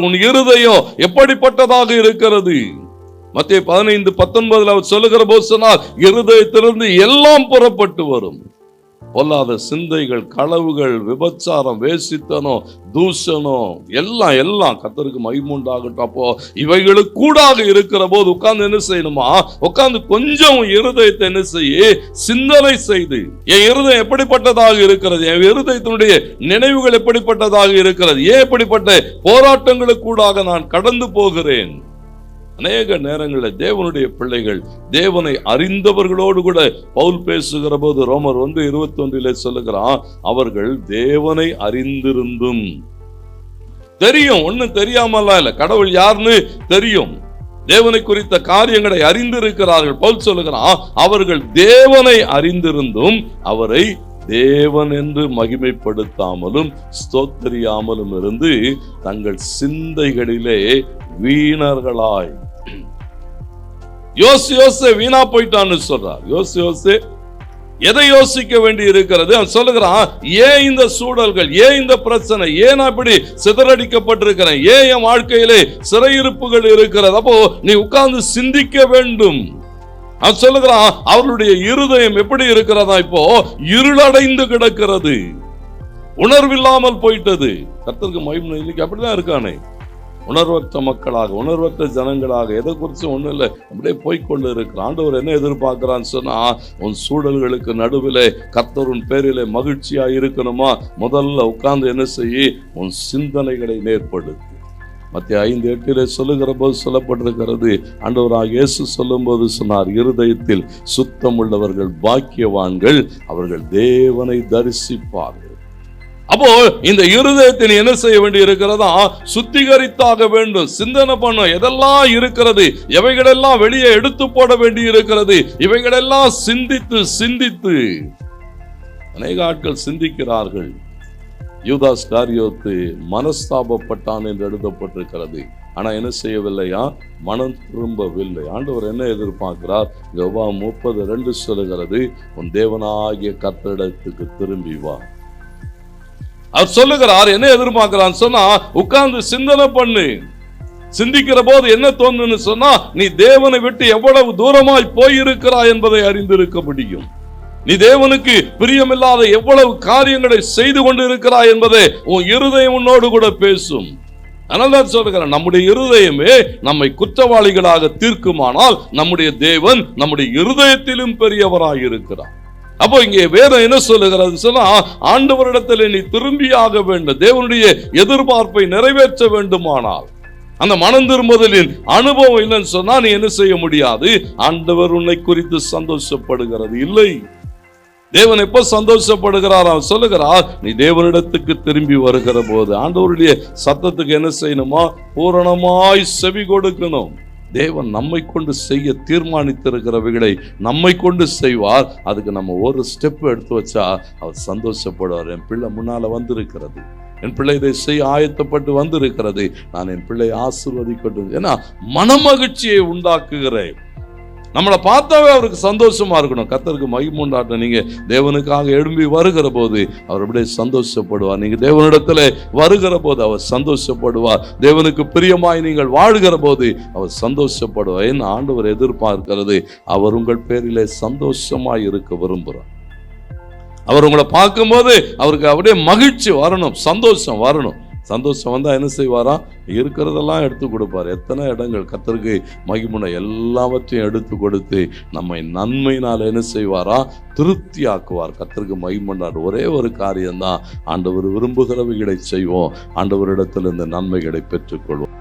உன் இருதயம் எப்படிப்பட்டதாக இருக்கிறது? மத்திய பதினைந்து பத்தொன்பதுல அவர் சொல்லுகிற போது சொன்னால் இருதயத்திலிருந்து எல்லாம் புறப்பட்டு வரும். பொல்லாத சிந்தைகள் களவுகள் விபச்சாரம் வேசித்தனம் தூஷணம் எல்லாம் எல்லாம் கத்தருக்கு மைமுண்டாகட்டும் அப்போ இவைகளுக்கு கூடாக இருக்கிற போது உட்கார்ந்து என்ன செய்யணுமா? உட்கார்ந்து கொஞ்சம் இருதயத்தை என்ன செய்ய சிந்தனை செய்து என் இருதயம் எப்படிப்பட்டதாக இருக்கிறது? என் இருதயத்தினுடைய நினைவுகள் எப்படிப்பட்டதாக இருக்கிறது? ஏன் எப்படிப்பட்ட போராட்டங்களுக்கு கூடாக நான் கடந்து போகிறேன்? அநேக நேரங்களில் தேவனுடைய பிள்ளைகள் தேவனை அறிந்தவர்களோடு கூட பவுல் பேசுகிற போது ரோமர் வந்து இருபத்தி ஒன்றிலே சொல்லுகிறான் அவர்கள் தேவனை அறிந்திருந்தும். தெரியும் ஒண்ணும் தெரியாமலாம் இல்ல. கடவுள் யாருன்னு தெரியும். தேவனை குறித்த காரியங்களை அறிந்திருக்கிறார்கள். பவுல் சொல்லுகிறான் அவர்கள் தேவனை அறிந்திருந்தும் அவரை தேவன் என்று மகிமைப்படுத்தாமலும் ஸ்தோத்தரியாமலும் இருந்து தங்கள் சிந்தைகளிலே வீணர்களாய் யோசி யோசி வீணா போயிட்டான்னு சொல்றார். யோசி யோசி எதை யோசிக்க வேண்டி இருக்கிறது? அவன் சொல்லுகிறான் ஏன் இந்த சூழல்கள் ஏன் இந்த பிரச்சனை ஏன் அப்படி இப்படி சிதறடிக்கப்பட்டிருக்கிறேன்? ஏன் என் வாழ்க்கையிலே சிறையிருப்புகள் இருக்கிறது? அப்போ நீ உட்கார்ந்து சிந்திக்க வேண்டும். அவன் சொல்லுகிறான் அவர்களுடைய இருதயம் எப்படி இருக்கிறதா இப்போ? இருளடைந்து கிடக்கிறது. உணர்வில்லாமல் போயிட்டது. கர்த்தருக்கு மகிமை இன்னைக்கு அப்படிதான் இருக்கானே. உணர்வற்ற மக்களாக உணர்வற்ற ஜனங்களாக எதை குறித்து ஒன்றும் இல்லை அப்படியே போய்க்கொண்டு இருக்கிற ஆண்டவர் என்ன எதிர்பார்க்கிறான்னு சொன்னால் உன் சூழல்களுக்கு நடுவில் கர்த்தர் பேரில் பேரிலே இருக்கணுமா? முதல்ல உட்கார்ந்து என்ன செய்ய உன் சிந்தனைகளை நேர்படுத்து மத்திய ஐந்து எட்டில் சொல்லுகிற போது சொல்லப்பட்டிருக்கிறது ஆண்டவராக இயேசு சொல்லும்போது சொன்னார் இருதயத்தில் சுத்தம் உள்ளவர்கள் பாக்கியவான்கள் அவர்கள் தேவனை தரிசிப்பார்கள். அப்போ இந்த இருதயத்தை நீ என்ன செய்ய வேண்டி இருக்கிறதா? சுத்திகரித்தாக வேண்டும். சிந்தனை பண்ணும் எதெல்லாம் இருக்கிறது? எவைகளெல்லாம் வெளியே எடுத்து போட வேண்டி இருக்கிறது? இவைகளெல்லாம் சிந்தித்து சிந்தித்து. அநேக ஆட்கள் சிந்திக்கிறார்கள். யூதாஸ் காரியோத்து மனஸ்தாபப்பட்டான் என்று எழுதப்பட்டிருக்கிறது. ஆனால் என்ன செய்யவில்லையா? மனம் திரும்பவில்லை. ஆண்டவர் என்ன எதிர்பார்க்கிறார்? யோவா முப்பது ரெண்டு சொல்லுகிறது உன் தேவனாகிய கத்தடத்துக்கு திரும்பி வா. அவர் சொல்லுகிறார் என்ன எதிர்பார்க்கிறான்னு சொன்னா உட்கார்ந்து சிந்தனை பண்ணு. சிந்திக்கிற போது என்ன தோணுன்னு சொன்னா நீ தேவனை விட்டு எவ்வளவு தூரமாய் போயிருக்கிறாய் என்பதை அறிந்திருக்க முடியும். நீ தேவனுக்கு பிரியமில்லாத எவ்வளவு காரியங்களை செய்து கொண்டு இருக்கிறாய் என்பதை உன் இருதயம் உன்னோடு கூட பேசும். அதனால்தான் சொல்லுகிறேன் நம்முடைய இருதயமே நம்மை குற்றவாளிகளாக தீர்க்குமானால் நம்முடைய தேவன் நம்முடைய இருதயத்திலும் பெரியவராக இருக்கிறார் அப்போ இங்கே வேதம் என்ன சொல்லுகிறது? சொன்னா ஆண்டவரிடத்தில் நீ திரும்பியாக வேண்டும். தேவனுடைய எதிர்பார்ப்பை நிறைவேற்ற வேண்டுமானால். அந்த மனம் திரும்புதலின் அனுபவம் இல்லைன்னு சொன்னா நீ என்ன செய்ய முடியாது? ஆண்டவர் உன்னை குறித்து சந்தோஷப்படுகிறது. இல்லை. தேவன் எப்ப சந்தோஷப்படுகிறார்? அவன் சொல்லுகிறார் நீ தேவனிடத்துக்கு திரும்பி வருகிற போது ஆண்டவருடைய சத்தத்துக்கு என்ன செய்யணுமா? பூரணமாய் செவி கொடுக்கணும். தேவன் நம்மை கொண்டு செய்ய தீர்மானித்திருக்கிறவைகளை நம்மை கொண்டு செய்வார். அதுக்கு நம்ம ஒரு ஸ்டெப் எடுத்து வச்சா அவர் சந்தோஷப்படுவார். என் பிள்ளை முன்னால் வந்திருக்கிறது. என் பிள்ளை இதை செய்ய ஆயத்தப்பட்டு வந்திருக்கிறது. நான் என் பிள்ளை ஆசிர்வதிக்கட்டும். ஏன்னா மனமகிழ்ச்சியை உண்டாக்குகிறேன். நம்மளை பார்த்தாவே அவருக்கு சந்தோஷமா இருக்கணும். கத்தருக்கு மகிமுண்டாட்டம் நீங்கள் தேவனுக்காக எழும்பி வருகிற போது அவர் அப்படியே சந்தோஷப்படுவார். நீங்கள் தேவனிடத்தில் வருகிற போது அவர் சந்தோஷப்படுவார். தேவனுக்கு பிரியமாய் நீங்கள் வாழ்கிற போது அவர் சந்தோஷப்படுவார். என்ன ஆண்டவர் எதிர்பார்க்கிறது. அவர் உங்கள் பேரிலே சந்தோஷமாக இருக்க விரும்புகிறார். அவர் உங்களை பார்க்கும்போது அவருக்கு அப்படியே மகிழ்ச்சி வரணும் சந்தோஷம் வரணும். சந்தோஷம் வந்தால் என்ன செய்வாரா? இருக்கிறதெல்லாம் எடுத்து கொடுப்பார். எத்தனை இடங்கள்? கத்தருக்கு மகிமுனை எல்லாவற்றையும் எடுத்து கொடுத்து நம்மை நன்மையினால் என்ன செய்வாரா? திருப்தி ஆக்குவார் கத்தருக்கு மகிமண்டார். ஒரே ஒரு காரியம்தான். ஆண்டவர் விரும்புகிறவைகளை செய்வோம். ஆண்டவரிடத்தில் இந்த நன்மைகளை பெற்றுக்கொள்வோம்.